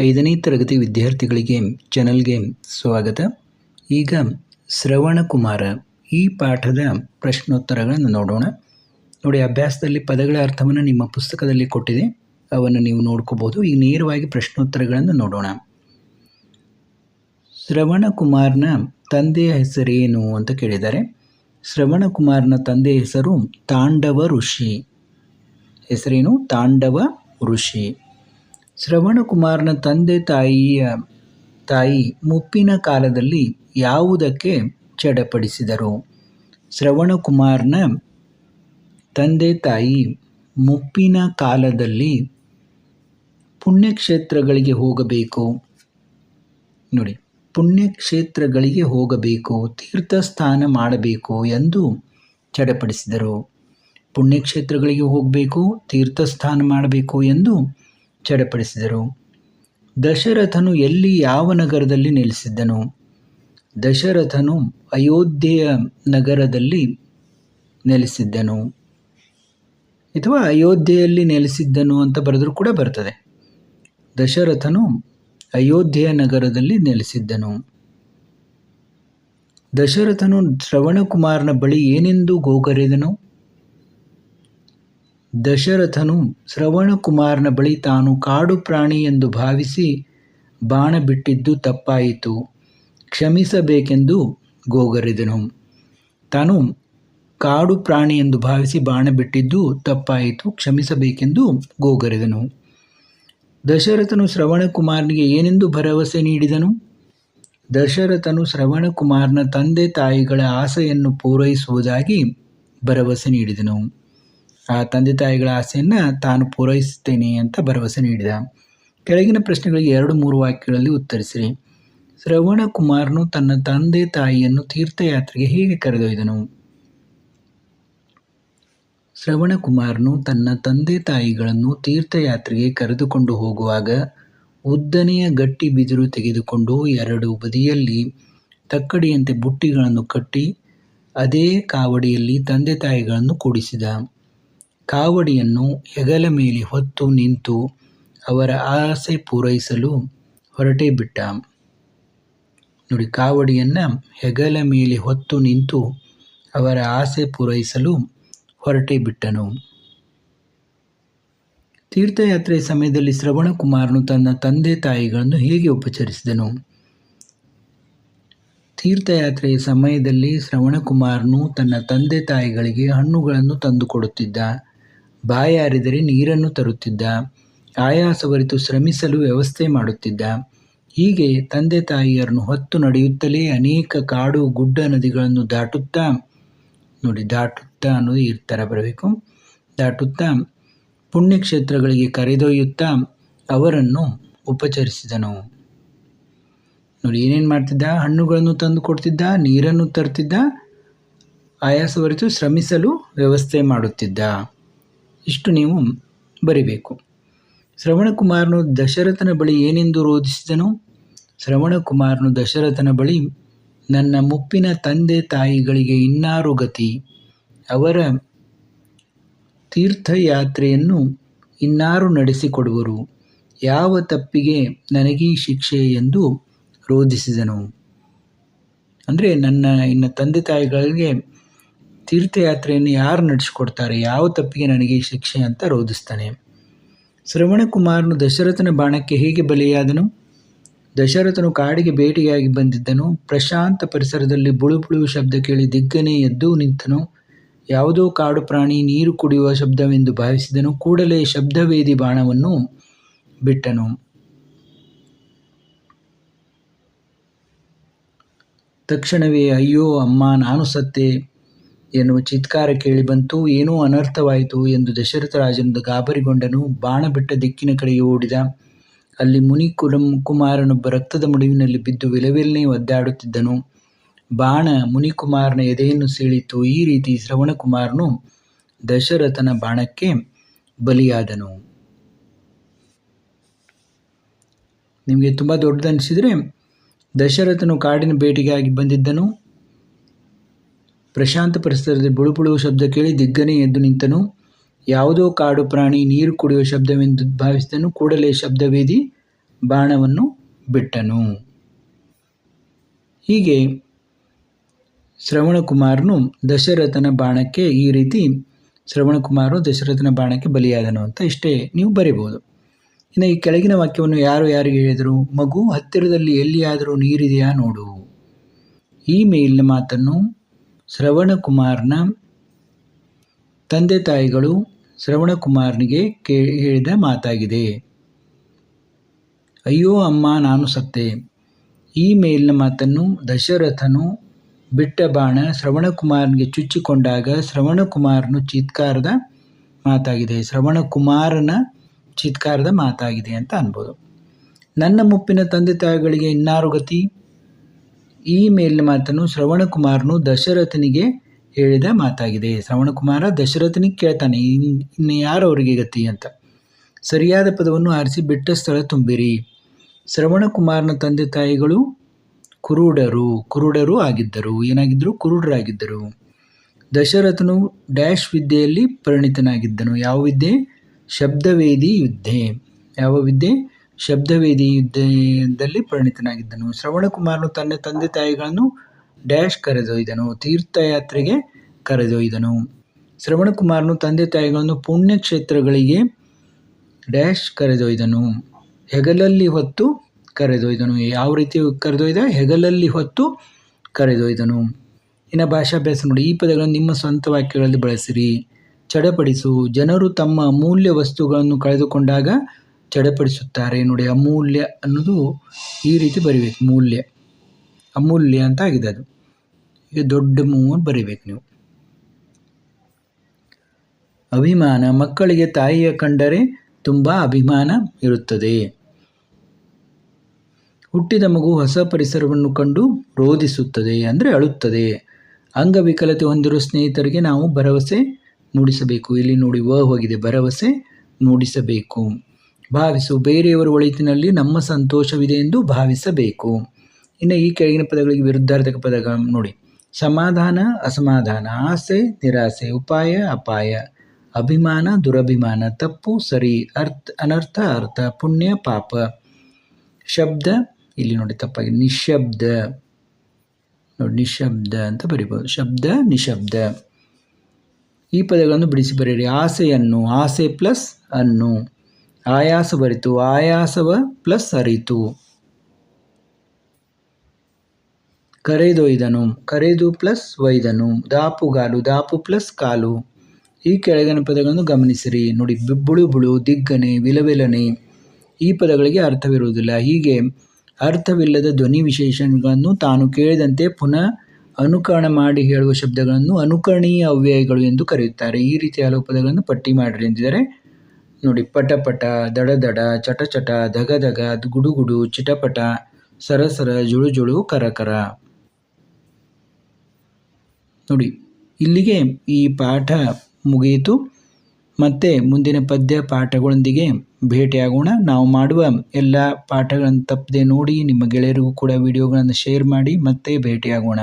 ಐದನೇ ತರಗತಿ ವಿದ್ಯಾರ್ಥಿಗಳಿಗೆ ಚಾನಲ್ಗೆ ಸ್ವಾಗತ. ಈಗ ಶ್ರವಣಕುಮಾರ ಈ ಪಾಠದ ಪ್ರಶ್ನೋತ್ತರಗಳನ್ನು ನೋಡೋಣ. ನೋಡಿ, ಅಭ್ಯಾಸದಲ್ಲಿ ಪದಗಳ ಅರ್ಥವನ್ನು ನಿಮ್ಮ ಪುಸ್ತಕದಲ್ಲಿ ಕೊಟ್ಟಿದೆ. ಅವನ್ನು ನೀವು ನೋಡ್ಕೋಬೋದು ಈಗ ನೇರವಾಗಿ ಪ್ರಶ್ನೋತ್ತರಗಳನ್ನು ನೋಡೋಣ. ಶ್ರವಣಕುಮಾರ್ನ ತಂದೆಯ ಹೆಸರೇನು ಅಂತ ಕೇಳಿದ್ದಾರೆ. ಶ್ರವಣಕುಮಾರ್ನ ತಂದೆಯ ಹೆಸರು ತಾಂಡವ ಋಷಿ. ಹೆಸರೇನು? ತಾಂಡವ ಋಷಿ. ಶ್ರವಣಕುಮಾರನ ತಂದೆ ತಾಯಿಯ ತಾಯಿ ಮುಪ್ಪಿನ ಕಾಲದಲ್ಲಿ ಯಾವುದಕ್ಕೆ ಚಡಪಡಿಸಿದರು? ಶ್ರವಣಕುಮಾರನ ತಂದೆ ತಾಯಿ ಮುಪ್ಪಿನ ಕಾಲದಲ್ಲಿ ಪುಣ್ಯಕ್ಷೇತ್ರಗಳಿಗೆ ಹೋಗಬೇಕು. ನೋಡಿ, ಪುಣ್ಯಕ್ಷೇತ್ರಗಳಿಗೆ ಹೋಗಬೇಕು, ತೀರ್ಥಸ್ಥಾನ ಮಾಡಬೇಕು ಎಂದು ಚಡಪಡಿಸಿದರು. ಪುಣ್ಯಕ್ಷೇತ್ರಗಳಿಗೆ ಹೋಗಬೇಕು, ತೀರ್ಥಸ್ಥಾನ ಮಾಡಬೇಕು ಎಂದು ಚಡಪಡಿಸಿದರು. ದಶರಥನು ಎಲ್ಲಿ ಯಾವ ನಗರದಲ್ಲಿ ನೆಲೆಸಿದ್ದನು? ದಶರಥನು ಅಯೋಧ್ಯೆಯ ನಗರದಲ್ಲಿ ನೆಲೆಸಿದ್ದನು. ಅಥವಾ ಅಯೋಧ್ಯೆಯಲ್ಲಿ ನೆಲೆಸಿದ್ದನು ಅಂತ ಬರೆದರೂ ಕೂಡ ಬರ್ತದೆ. ದಶರಥನು ಅಯೋಧ್ಯೆಯ ನಗರದಲ್ಲಿ ನೆಲೆಸಿದ್ದನು. ದಶರಥನು ಶ್ರವಣಕುಮಾರನ ಬಳಿ ಏನೆಂದು ಗೋಗರೆದನು? ದಶರಥನು ಶ್ರವಣಕುಮಾರನ ಬಳಿ ತಾನು ಕಾಡು ಪ್ರಾಣಿ ಎಂದು ಭಾವಿಸಿ ಬಾಣ ಬಿಟ್ಟಿದ್ದು ತಪ್ಪಾಯಿತು. ಕ್ಷಮಿಸಬೇಕೆಂದು ಗೋಗರಿದನು. ತಾನು ಕಾಡು ಪ್ರಾಣಿ ಎಂದು ಭಾವಿಸಿ ಬಾಣ ಬಿಟ್ಟಿದ್ದು ತಪ್ಪಾಯಿತು. ಕ್ಷಮಿಸಬೇಕೆಂದು ಗೋಗರೆದನು. ದಶರಥನು ಶ್ರವಣಕುಮಾರನಿಗೆ ಏನೆಂದು ಭರವಸೆ ನೀಡಿದನು? ದಶರಥನು ಶ್ರವಣಕುಮಾರನ ತಂದೆ ತಾಯಿಗಳ ಆಸೆಯನ್ನು ಪೂರೈಸುವುದಾಗಿ ಭರವಸೆ ನೀಡಿದನು. ಆ ತಂದೆ ತಾಯಿಗಳ ಆಸೆಯನ್ನು ತಾನು ಪೂರೈಸುತ್ತೇನೆ ಅಂತ ಭರವಸೆ ನೀಡಿದ. ಕೆಳಗಿನ ಪ್ರಶ್ನೆಗಳಿಗೆ ಎರಡು ಮೂರು ವಾಕ್ಯಗಳಲ್ಲಿ ಉತ್ತರಿಸಿರಿ. ಶ್ರವಣ ಕುಮಾರನು ತನ್ನ ತಂದೆ ತಾಯಿಯನ್ನು ತೀರ್ಥಯಾತ್ರೆಗೆ ಹೇಗೆ ಕರೆದೊಯ್ದನು? ಶ್ರವಣಕುಮಾರನು ತನ್ನ ತಂದೆ ತಾಯಿಗಳನ್ನು ತೀರ್ಥಯಾತ್ರೆಗೆ ಕರೆದುಕೊಂಡು ಹೋಗುವಾಗ ಉದ್ದನೆಯ ಗಟ್ಟಿ ಬಿದಿರು ತೆಗೆದುಕೊಂಡು ಎರಡು ಬದಿಯಲ್ಲಿ ತಕ್ಕಡಿಯಂತೆ ಬುಟ್ಟಿಗಳನ್ನು ಕಟ್ಟಿ, ಅದೇ ಕಾವಡಿಯಲ್ಲಿ ತಂದೆ ತಾಯಿಗಳನ್ನು ಕೂಡಿಸಿದ. ಕಾವಡಿಯನ್ನು ಹೆಗಲ ಮೇಲೆ ಹೊತ್ತು ನಿಂತು ಅವರ ಆಸೆ ಪೂರೈಸಲು ಹೊರಟೇ ಬಿಟ್ಟ. ನೋಡಿ, ಕಾವಡಿಯನ್ನು ಹೆಗಲ ಮೇಲೆ ಹೊತ್ತು ನಿಂತು ಅವರ ಆಸೆ ಪೂರೈಸಲು ಹೊರಟೇ ಬಿಟ್ಟನು. ತೀರ್ಥಯಾತ್ರೆಯ ಸಮಯದಲ್ಲಿ ಶ್ರವಣಕುಮಾರನು ತನ್ನ ತಂದೆ ತಾಯಿಗಳನ್ನು ಹೇಗೆ ಉಪಚರಿಸಿದನು? ತೀರ್ಥಯಾತ್ರೆಯ ಸಮಯದಲ್ಲಿ ಶ್ರವಣಕುಮಾರನು ತನ್ನ ತಂದೆ ತಾಯಿಗಳಿಗೆ ಹಣ್ಣುಗಳನ್ನು ತಂದುಕೊಡುತ್ತಿದ್ದ ಬಾಯಾರಿದರೆ ನೀರನ್ನು ತರುತ್ತಿದ್ದ. ಆಯಾಸವರಿತು ಶ್ರಮಿಸಲು ವ್ಯವಸ್ಥೆ ಮಾಡುತ್ತಿದ್ದ. ಹೀಗೆ ತಂದೆ ತಾಯಿಯರನ್ನು ಹೊತ್ತು ನಡೆಯುತ್ತಲೇ ಅನೇಕ ಕಾಡು ಗುಡ್ಡ ನದಿಗಳನ್ನು ದಾಟುತ್ತಾ ನೋಡಿ, ದಾಟುತ್ತಾ ಅನ್ನೋದು ಈ ಥರ ಬರಬೇಕು. ದಾಟುತ್ತಾ ಪುಣ್ಯಕ್ಷೇತ್ರಗಳಿಗೆ ಕರೆದೊಯ್ಯುತ್ತಾ ಅವರನ್ನು ಉಪಚರಿಸಿದನು. ನೋಡಿ, ಏನೇನು ಮಾಡ್ತಿದ್ದ? ಹಣ್ಣುಗಳನ್ನು ತಂದು ಕೊಡ್ತಿದ್ದ, ನೀರನ್ನು ತರ್ತಿದ್ದ, ಆಯಾಸವರಿತು ಶ್ರಮಿಸಲು ವ್ಯವಸ್ಥೆ ಮಾಡುತ್ತಿದ್ದ. ಇಷ್ಟು ನೀವು ಬರಿಬೇಕು. ಶ್ರವಣಕುಮಾರನು ದಶರಥನ ಬಳಿ ಏನೆಂದು ರೋಧಿಸಿದನು? ಶ್ರವಣಕುಮಾರನು ದಶರಥನ ಬಳಿ, ನನ್ನ ಮುಪ್ಪಿನ ತಂದೆ ತಾಯಿಗಳಿಗೆ ಇನ್ನಾರು ಗತಿ, ಅವರ ತೀರ್ಥಯಾತ್ರೆಯನ್ನು ಇನ್ನಾರು ನಡೆಸಿಕೊಡುವರು, ಯಾವ ತಪ್ಪಿಗೆ ನನಗೀ ಶಿಕ್ಷೆ ಎಂದು ರೋಧಿಸಿದನು. ಅಂದರೆ ನನ್ನ ಇನ್ನು ತಂದೆ ತಾಯಿಗಳಿಗೆ ತೀರ್ಥಯಾತ್ರೆಯನ್ನು ಯಾರು ನಡೆಸಿಕೊಡ್ತಾರೆ? ಯಾವ ತಪ್ಪಿಗೆ ನನಗೆ ಶಿಕ್ಷೆ ಅಂತ ರೋಧಿಸ್ತಾನೆ. ಶ್ರವಣಕುಮಾರನು ದಶರಥನ ಬಾಣಕ್ಕೆ ಹೇಗೆ ಬಲಿಯಾದನು? ದಶರಥನು ಕಾಡಿಗೆ ಭೇಟಿಯಾಗಿ ಬಂದಿದ್ದನು. ಪ್ರಶಾಂತ ಪರಿಸರದಲ್ಲಿ ಬುಳುಬುಳು ಶಬ್ದ ಕೇಳಿ ದಿಗ್ಗನೆ ಎದ್ದು ನಿಂತನು. ಯಾವುದೋ ಕಾಡು ಪ್ರಾಣಿ ನೀರು ಕುಡಿಯುವ ಶಬ್ದವೆಂದು ಭಾವಿಸಿದನು. ಕೂಡಲೇ ಶಬ್ದವೇದಿ ಬಾಣವನ್ನು ಬಿಟ್ಟನು. ತಕ್ಷಣವೇ, ಅಯ್ಯೋ, ಅಮ್ಮ, ನಾನು ಸತ್ತೆ. ಎನ್ನುವ ಚಿತ್ಕಾರ ಕೇಳಿ ಬಂತು. ಏನೋ ಅನರ್ಥವಾಯಿತು ಎಂದು ದಶರಥ ರಾಜನು ಗಾಬರಿಗೊಂಡನು. ಬಾಣ ಬಿಟ್ಟ ದಿಕ್ಕಿನ ಕಡೆಗೆ ಓಡಿದ. ಅಲ್ಲಿ ಮುನಿ ಕುಮಾರನೊಬ್ಬ ರಕ್ತದ ಮುಡಿವಿನಲ್ಲಿ ಬಿದ್ದು ವಿಲವಿಲನೆ ಒದ್ದಾಡುತ್ತಿದ್ದನು. ಬಾಣ ಮುನಿಕುಮಾರನ ಎದೆಯನ್ನು ಸೀಳಿತು. ಈ ರೀತಿ ಶ್ರವಣಕುಮಾರನು ದಶರಥನ ಬಾಣಕ್ಕೆ ಬಲಿಯಾದನು. ನಿಮಗೆ ತುಂಬ ದೊಡ್ಡದನಿಸಿದರೆ ದಶರಥನು ಕಾಡಿನ ಬೇಟೆಗಾಗಿ ಬಂದಿದ್ದನು. ಪ್ರಶಾಂತ ಪರಿಸರದಲ್ಲಿ ಬುಳುಬುಳುವ ಶಬ್ದ ಕೇಳಿ ದಿಗ್ಗನೆ ಎದ್ದು ನಿಂತನು. ಯಾವುದೋ ಕಾಡು ಪ್ರಾಣಿ ನೀರು ಕುಡಿಯುವ ಶಬ್ದವೆಂದು ಭಾವಿಸಿದನು. ಕೂಡಲೇ ಶಬ್ದವೇದಿ ಬಾಣವನ್ನು ಬಿಟ್ಟನು. ಹೀಗೆ ಶ್ರವಣಕುಮಾರನು ದಶರಥನ ಬಾಣಕ್ಕೆ ಈ ರೀತಿ ಶ್ರವಣಕುಮಾರನು ದಶರಥನ ಬಾಣಕ್ಕೆ ಬಲಿಯಾದನು ಅಂತ ಇಷ್ಟೇ ನೀವು ಬರಿಬೋದು ಇನ್ನು ಈ ಕೆಳಗಿನ ವಾಕ್ಯವನ್ನು ಯಾರು ಯಾರಿಗೆ ಹೇಳಿದರು? ಮಗು ಹತ್ತಿರದಲ್ಲಿ ಎಲ್ಲಿಯಾದರೂ ನೀರಿದೆಯಾ ನೋಡು. ಈ ಮೇಲಿನ ಮಾತನ್ನು ಶ್ರವಣಕುಮಾರನ ತಂದೆ ತಾಯಿಗಳು ಶ್ರವಣಕುಮಾರ್ನಿಗೆ ಕೇ, ಹೇಳಿದ ಮಾತಾಗಿದೆ. ಅಯ್ಯೋ ಅಮ್ಮ, ನಾನು ಸತ್ತೆ. ಈ ಮೇಲಿನ ಮಾತನ್ನು ದಶರಥನು ಬಿಟ್ಟ ಬಾಣ ಶ್ರವಣಕುಮಾರನಿಗೆ ಚುಚ್ಚಿಕೊಂಡಾಗ ಶ್ರವಣಕುಮಾರನು ಚೀತ್ಕಾರದ ಮಾತಾಗಿದೆ. ಶ್ರವಣಕುಮಾರನ ಚೀತ್ಕಾರದ ಮಾತಾಗಿದೆ ಅಂತ ಅನ್ಬೋದು. ನನ್ನ ಮುಪ್ಪಿನ ತಂದೆ ತಾಯಿಗಳಿಗೆ ಇನ್ನಾರು ಗತಿ? ಈ ಮೇಲಿನ ಮಾತನ್ನು ಶ್ರವಣಕುಮಾರನು ದಶರಥನಿಗೆ ಹೇಳಿದ ಮಾತಾಗಿದೆ. ಶ್ರವಣಕುಮಾರ ದಶರಥನಿಗೆ ಕೇಳ್ತಾನೆ, ಇನ್- ಇನ್ನು ಯಾರು ಅವರಿಗೆ ಗತಿ ಅಂತ? ಸರಿಯಾದ ಪದವನ್ನು ಆರಿಸಿ ಬಿಟ್ಟ ಸ್ಥಳ ತುಂಬಿರಿ. ಶ್ರವಣಕುಮಾರನ ತಂದೆ ತಾಯಿಗಳು ಕುರುಡರು ಕುರುಡರು ಆಗಿದ್ದರು. ಏನಾಗಿದ್ದರು? ಕುರುಡರಾಗಿದ್ದರು. ದಶರಥನು ಡ್ಯಾಶ್ ವಿದ್ಯೆಯಲ್ಲಿ ಪರಿಣಿತನಾಗಿದ್ದನು. ಯಾವ ವಿದ್ಯೆ? ಶಬ್ದವೇದಿ ಯುದ್ಧೆ ಯಾವ ವಿದ್ಯೆ? ಶಬ್ದವೇದಿ ಯುದ್ಧದಲ್ಲಿ ಪರಿಣಿತನಾಗಿದ್ದನು. ಶ್ರವಣಕುಮಾರನು ತನ್ನ ತಂದೆ ತಾಯಿಗಳನ್ನು ಡ್ಯಾಶ್ ಕರೆದೊಯ್ದನು, ತೀರ್ಥಯಾತ್ರೆಗೆ ಕರೆದೊಯ್ದನು. ಶ್ರವಣಕುಮಾರನು ತಂದೆ ತಾಯಿಗಳನ್ನು ಪುಣ್ಯಕ್ಷೇತ್ರಗಳಿಗೆ ಡ್ಯಾಶ್ ಕರೆದೊಯ್ದನು, ಹೆಗಲಲ್ಲಿ ಹೊತ್ತು ಕರೆದೊಯ್ದನು. ಯಾವ ರೀತಿ ಕರೆದೊಯ್ದ? ಹೆಗಲಲ್ಲಿ ಹೊತ್ತು ಕರೆದೊಯ್ದನು. ಇನ್ನು ಭಾಷಾಭ್ಯಾಸ ನೋಡಿ, ಈ ಪದಗಳನ್ನು ನಿಮ್ಮ ಸ್ವಂತ ವಾಕ್ಯಗಳಲ್ಲಿ ಬಳಸಿರಿ. ಚಡಪಡಿಸು. ಜನರು ತಮ್ಮ ಅಮೂಲ್ಯ ವಸ್ತುಗಳನ್ನು ಕಳೆದುಕೊಂಡಾಗ ಚಡಪಡಿಸುತ್ತಾರೆ ನೋಡಿ ಅಮೂಲ್ಯ ಅನ್ನೋದು ಈ ರೀತಿ ಬರಿಬೇಕು, ಮೂಲ್ಯ. ಅಮೂಲ್ಯ ಅಂತ ಆಗಿದೆ ಅದು. ಈಗ ದೊಡ್ಡ ಮೂವನ್ನು ಬರಿಬೇಕು ನೀವು. ಅಭಿಮಾನ ಮಕ್ಕಳಿಗೆ ತಾಯಿಯ ಕಂಡರೆ ತುಂಬ ಅಭಿಮಾನ ಇರುತ್ತದೆ. ಹುಟ್ಟಿದ ಮಗು ಹೊಸ ಪರಿಸರವನ್ನು ಕಂಡು ರೋಧಿಸುತ್ತದೆ ಅಂದರೆ ಅಳುತ್ತದೆ. ಅಂಗವಿಕಲತೆ ಹೊಂದಿರುವ ಸ್ನೇಹಿತರಿಗೆ ನಾವು ಭರವಸೆ ಮೂಡಿಸಬೇಕು. ಇಲ್ಲಿ ನೋಡಿ, ವ ಹೋಗಿದೆ, ಭರವಸೆ ಮೂಡಿಸಬೇಕು. ಭಾವಿಸು ಬೇರೆಯವರ ಒಳಿತಿನಲ್ಲಿ ನಮ್ಮ ಸಂತೋಷವಿದೆ ಎಂದು ಭಾವಿಸಬೇಕು. ಇನ್ನು ಈ ಕೆಳಗಿನ ಪದಗಳಿಗೆ ವಿರುದ್ಧಾರ್ಥಕ ಪದಗಳು ನೋಡಿ. ಸಮಾಧಾನ, ಅಸಮಾಧಾನ, ಆಸೆ, ನಿರಾಸೆ, ಉಪಾಯ, ಅಪಾಯ, ಅಭಿಮಾನ, ದುರಭಿಮಾನ, ತಪ್ಪು, ಸರಿ, ಅರ್ಥ, ಅನರ್ಥ, ಅರ್ಥ, ಪುಣ್ಯ, ಪಾಪ. ಶಬ್ದ, ಇಲ್ಲಿ ನೋಡಿ ತಪ್ಪಾಗಿ ನಿಶಬ್ದ. ನೋಡಿ, ನಿಶಬ್ದ ಅಂತ ಬರಿಬೋದು. ಶಬ್ದ, ನಿಶಬ್ದ. ಈ ಪದಗಳನ್ನು ಬಿಡಿಸಿ ಬರೆಯಿರಿ. ಆಸೆಯನ್ನು, ಆಸೆ ಪ್ಲಸ್ ಅನ್ನು. ಆಯಾಸ ಬರಿತು ಆಯಾಸವ ಪ್ಲಸ್ ಅರಿತು. ಕರೆದೊಯ್ದನು, ಕರೆದು ಪ್ಲಸ್ ಒಯ್ದನು ದಾಪುಗಾಲು ದಾಪು ಪ್ಲಸ್ ಕಾಲು. ಈ ಕೆಳಗಿನ ಪದಗಳನ್ನು ಗಮನಿಸಿರಿ. ನೋಡಿ ಬಿಬ್ಬುಳು ಬುಳು ದಿಗ್ಗನೆ, ವಿಲವಿಲನೆ. ಈ ಪದಗಳಿಗೆ ಅರ್ಥವಿರುವುದಿಲ್ಲ. ಹೀಗೆ ಅರ್ಥವಿಲ್ಲದ ಧ್ವನಿ ವಿಶೇಷಣಗಳನ್ನು ತಾನು ಕೇಳಿದಂತೆ ಪುನಃ ಅನುಕರಣ ಮಾಡಿ ಹೇಳುವ ಶಬ್ದಗಳನ್ನು ಅನುಕರಣೀಯ ಅವ್ಯಯಗಳು ಎಂದು ಕರೆಯುತ್ತಾರೆ. ಈ ರೀತಿಯ ಹಲವು ಪದಗಳನ್ನು ಪಟ್ಟಿ ಮಾಡಿರಿ ಎಂದಿದ್ದಾರೆ ನೋಡಿ, ಪಟ ಪಟ, ದಡ ದಡ, ಚಟ ಚಟ, ಧಗ ಧಗ, ಗುಡು ಚಿಟಪಟ ಸರಸರ ಜುಳು ಜುಳು ಕರಕರ ನೋಡಿ, ಇಲ್ಲಿಗೆ ಈ ಪಾಠ ಮುಗಿಯಿತು. ಮತ್ತೆ ಮುಂದಿನ ಪದ್ಯ ಪಾಠಗಳೊಂದಿಗೆ ಭೇಟಿಯಾಗೋಣ. ನಾವು ಮಾಡುವ ಎಲ್ಲ ಪಾಠಗಳನ್ನು ತಪ್ಪದೆ ನೋಡಿ, ನಿಮ್ಮ ಗೆಳೆಯರಿಗೂ ಕೂಡ ವಿಡಿಯೋಗಳನ್ನು ಶೇರ್ ಮಾಡಿ, ಮತ್ತೆ ಭೇಟಿಯಾಗೋಣ.